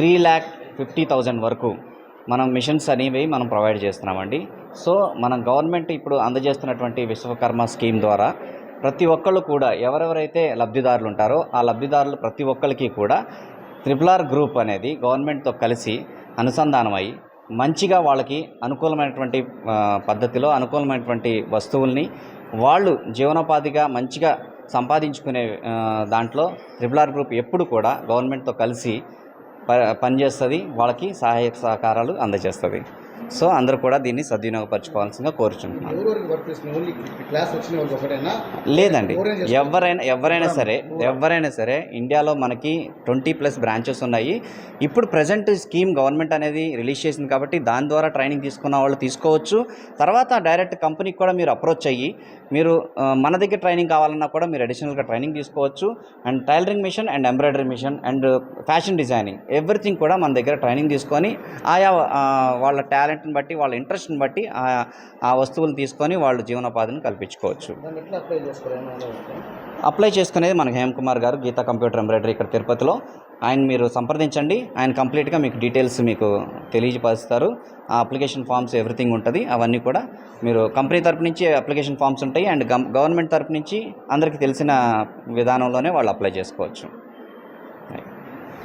Three lakh fifty thousand వరకు మనం machines అనేవి మనం ప్రొవైడ్ చేస్తున్నామండి. సో మనం గవర్నమెంట్ ఇప్పుడు అందజేస్తున్నటువంటి విశ్వకర్మ స్కీమ్ ద్వారా ప్రతి ఒక్కళ్ళు కూడా ఎవరెవరైతే లబ్ధిదారులు ఉంటారో ఆ లబ్ధిదారులు ప్రతి ఒక్కరికి కూడా త్రిపుల్ ఆర్ గ్రూప్ అనేది గవర్నమెంట్తో కలిసి అనుసంధానమై మంచిగా వాళ్ళకి అనుకూలమైనటువంటి పద్ధతిలో అనుకూలమైనటువంటి వస్తువుల్ని వాళ్ళు జీవనోపాధిగా మంచిగా సంపాదించుకునే దాంట్లో త్రిపుల్ ఆర్ గ్రూప్ ఎప్పుడు కూడా గవర్నమెంట్తో కలిసి పనిచేస్తుంది వాళ్ళకి సహాయ సహకారాలు అందజేస్తుంది. సో అందరూ కూడా దీన్ని సద్వినియోగపరచుకోవాల్సిందిగా కోరుచుంటున్నాను. లేదండి. ఎవరైనా. ఎవరైనా సరే ఎవరైనా సరే. ఇండియాలో మనకి ట్వంటీ ప్లస్ బ్రాంచెస్ ఉన్నాయి. ఇప్పుడు ప్రజెంట్ స్కీమ్ గవర్నమెంట్ అనేది రిలీజ్ చేసింది కాబట్టి దాని ద్వారా ట్రైనింగ్ తీసుకున్న వాళ్ళు తీసుకోవచ్చు. తర్వాత డైరెక్ట్ కంపెనీకి కూడా మీరు అప్రోచ్ అయ్యి మీరు మన దగ్గర ట్రైనింగ్ కావాలన్నా కూడా మీరు అడిషనల్గా ట్రైనింగ్ తీసుకోవచ్చు. And tailoring machine and embroidery machine and fashion designing. Everything కూడా మన దగ్గర ట్రైనింగ్ తీసుకొని ఆయా వాళ్ళ టాలెంట్ని బట్టి వాళ్ళ ఇంట్రెస్ట్ని బట్టి ఆ వస్తువులు తీసుకొని వాళ్ళు జీవనోపాధిని కల్పించుకోవచ్చు. అప్లై చేసుకునేది మన హేమ్ కుమార్ గారు గీతా కంప్యూటర్ ఎంబ్రాయిడరీ ఇక్కడ తిరుపతిలో. ఆయన మీరు సంప్రదించండి. ఆయన కంప్లీట్గా మీకు డీటెయిల్స్ మీకు తెలియజేస్తారు. ఆ అప్లికేషన్ ఫామ్స్ ఎవ్రీథింగ్ ఉంటుంది. అవన్నీ కూడా మీరు కంపెనీ తరపు నుంచి అప్లికేషన్ ఫామ్స్ ఉంటాయి. అండ్ గవర్నమెంట్ తరపు నుంచి అందరికీ తెలిసిన విధానంలోనే వాళ్ళు అప్లై చేసుకోవచ్చు.